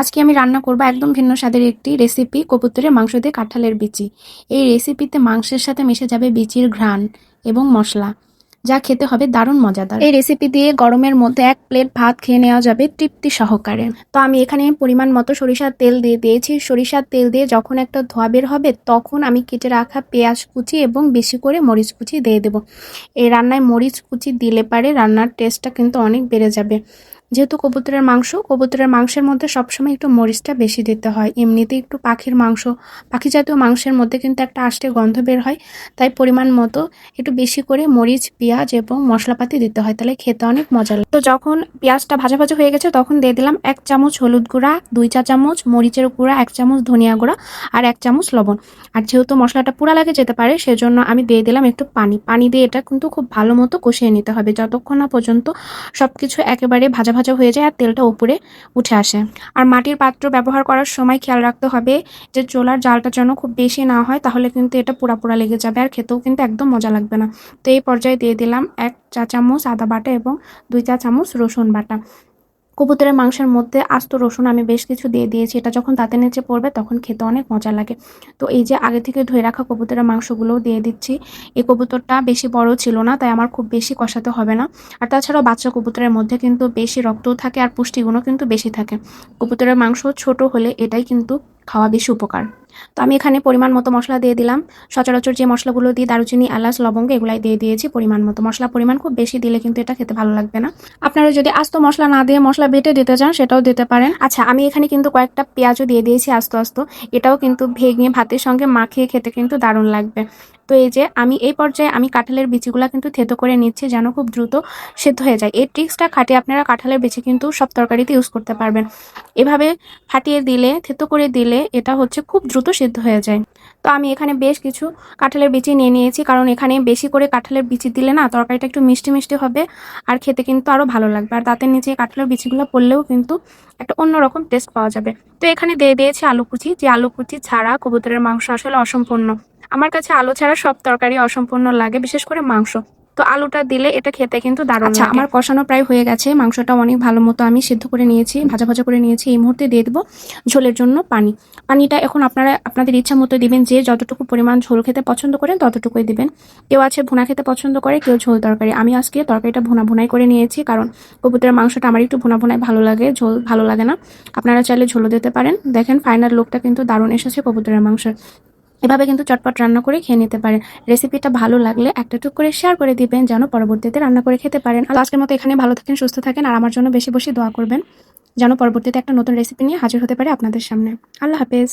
আজকে আমি রান্না করব একদম ভিন্ন স্বাদের একটি রেসিপি কবুতরের মাংস দিয়ে কাঁঠালের বিচি। এই রেসিপিতে মাংসের সাথে মিশে যাবে বিচির ঘ্রাণ এবং মশলা, যা খেতে হবে দারুণ মজাদার। এই রেসিপি দিয়ে গরমের মধ্যে এক প্লেট ভাত খেয়ে নেওয়া যাবে তৃপ্তি সহকারে। তো আমি এখানে পরিমাণ মতো সরিষার তেল দিয়ে দিয়েছি। সরিষার তেল দিয়ে যখন একটা ধোয়া বের হবে, তখন আমি কেটে রাখা পেঁয়াজ কুচি এবং বেশি করে মরিচ কুচি দিয়ে দেবো। এই রান্নায় মরিচ কুচি দিলে পারে রান্নার টেস্টটা কিন্তু অনেক বেড়ে যাবে। যেহেতু কবুতরের মাংস, কবুতরের মাংসের মধ্যে সবসময় একটু মরিচটা বেশি দিতে হয়। এমনিতে একটু পাখির মাংস, পাখি জাতীয় মাংসের মধ্যে কিন্তু একটা আষ্টে গন্ধ বের হয়, তাই পরিমাণ মতো একটু বেশি করে মরিচ, পেঁয়াজ এবং মশলাপাতি দিতে হয়, তাহলে খেতে অনেক মজা লাগে। তো যখন পেঁয়াজটা ভাজা ভাজা হয়ে গেছে, তখন দিয়ে দিলাম এক চামচ হলুদ গুঁড়া, দুই চা চামচ মরিচের গুঁড়া, এক চামচ ধনিয়া গুঁড়া আর এক চামচ লবণ। আর যেহেতু মশলাটা পুরা লাগে যেতে পারে, সেজন্য আমি দিয়ে দিলাম একটু পানি। পানি দিয়ে এটা কিন্তু খুব ভালো মতো কষিয়ে নিতে হবে। যতক্ষণ না পর্যন্ত সব কিছু একেবারে ভাজা ভাজা হয়ে যায় আর তেলটা উপরে উঠে আসে। আর মাটির পাত্র ব্যবহার করার সময় খেয়াল রাখতে হবে যে চোলার জালটা যেন খুব বেশি না হয়, তাহলে কিন্তু এটা পোড়া পোড়া লেগে যাবে আর খেতেও কিন্তু একদম মজা লাগবে না। তো এই পর্যায়ে দিয়ে দিলাম এক চা চামচ আদা বাটা এবং দুই চা চামচ রসুন বাটা। কবুতরের মাংসের মধ্যে আস্ত রসুন আমি বেশ কিছু দিয়ে দিয়েছি। এটা যখন তাতে নেচে পড়বে তখন খেতে অনেক মজা লাগে। তো এই যে আগে থেকে ধুয়ে রাখা কবুতরের মাংসগুলোও দিয়ে দিচ্ছি। এই কবুতরটা বেশি বড় ছিল না, তাই আমার খুব বেশি কষাতে হবে না। আর তাছাড়াও বাচ্চা কবুতরের মধ্যে কিন্তু বেশি রক্তও থাকে আর পুষ্টিগুণও কিন্তু বেশি থাকে। কবুতরের মাংস ছোট হলে এটাই কিন্তু খাওয়া বেশি উপকার। তো আমি এখানে পরিমাণ মতো মশলা দিয়ে দিলাম। সচরাচর যে মশলাগুলো দিয়ে দারুচিনি, এলাচ, লবঙ্গ, এগুলাই দিয়ে দিয়েছি পরিমাণ মতো। মশলা পরিমাণ খুব বেশি দিলে কিন্তু এটা খেতে ভালো লাগবে না। আপনারা যদি আস্ত মশলা না দিয়ে মশলা বেটে দিতে চান, সেটাও দিতে পারেন। আচ্ছা আমি এখানে কিন্তু কয়েকটা পেঁয়াজও দিয়ে দিয়েছি আস্ত আস্ত। এটাও কিন্তু ভেঙে ভাতের সঙ্গে মাখিয়ে খেতে কিন্তু দারুণ লাগবে। তো এই যে, আমি এই পর্যায়ে আমি কাঁঠালের বিচিগুলো কিন্তু থেতো করে নিচ্ছি যেন খুব দ্রুত সেদ্ধ হয়ে যায়। এই ট্রিক্সটা খাটিয়ে আপনারা কাঁঠালের বিচি কিন্তু সব তরকারিতে ইউজ করতে পারবেন। এভাবে ফাটিয়ে দিলে, থেতো করে দিলে এটা হচ্ছে খুব দ্রুত সেদ্ধ হয়ে যায়। তো আমি এখানে বেশ কিছু কাঁঠালের বিচি নিয়ে নিয়েছি, কারণ এখানে বেশি করে কাঁঠালের বিচি দিলে না তরকারিটা একটু মিষ্টি মিষ্টি হবে আর খেতে কিন্তু আরও ভালো লাগবে। আর দাঁতের নিচে কাঁঠালের বিচিগুলো পড়লেও কিন্তু একটা অন্যরকম টেস্ট পাওয়া যাবে। তো এখানে দিয়ে দিয়েছি আলু কুচি। যে আলু কুচি ছাড়া কবুতরের মাংস আসলে অসম্পূর্ণ। আমার কাছে আলু ছাড়া সব তরকারি অসম্পূর্ণ লাগে, বিশেষ করে মাংস। তো আলুটা দিলে এটা খেতে কিন্তু দারুণ আচ্ছা আমার কষানো প্রায় হয়ে গেছে মাংসটা অনেক ভালো মতো আমি সিদ্ধ করে নিয়েছি ভাজা ভাজা করে নিয়েছি এই মুহূর্তে দিয়ে দেবো ঝোলের জন্য পানি। পানিটা এখন আপনারা আপনাদের ইচ্ছা মতো দিবেন যে যতটুকু পরিমাণ ঝোল খেতে পছন্দ করেন ততটুকুই দিবেন। কেউ আছে ভুনা খেতে পছন্দ করে কেউ ঝোল তরকারি। আমি আজকে তরকারিটা ভুনা ভুনাই করে নিয়েছি কারণ কবুতরের মাংসটা আমার একটু ভুনা ভুনাই ভালো লাগে ঝোল ভালো লাগে না। আপনারা চাইলে ঝোলও দিতে পারেন। দেখেন ফাইনাল লুকটা কিন্তু দারুণ এসেছে কবুতরের মাংসের। এভাবে কিন্তু চটপট রান্না করে খেয়ে নিতে পারেন। রেসিপিটা ভালো লাগলে একটা টুক করে শেয়ার করে দিবেন, যেন পরবর্তীতে রান্না করে খেতে পারেন। আর আজকের মতো এখানে ভালো থাকেন, সুস্থ থাকেন, আর আমার জন্য বেশি বেশি দোয়া করবেন, যেন পরবর্তীতে একটা নতুন রেসিপি নিয়ে হাজির হতে পারে আপনাদের সামনে। আল্লাহ হাফেজ।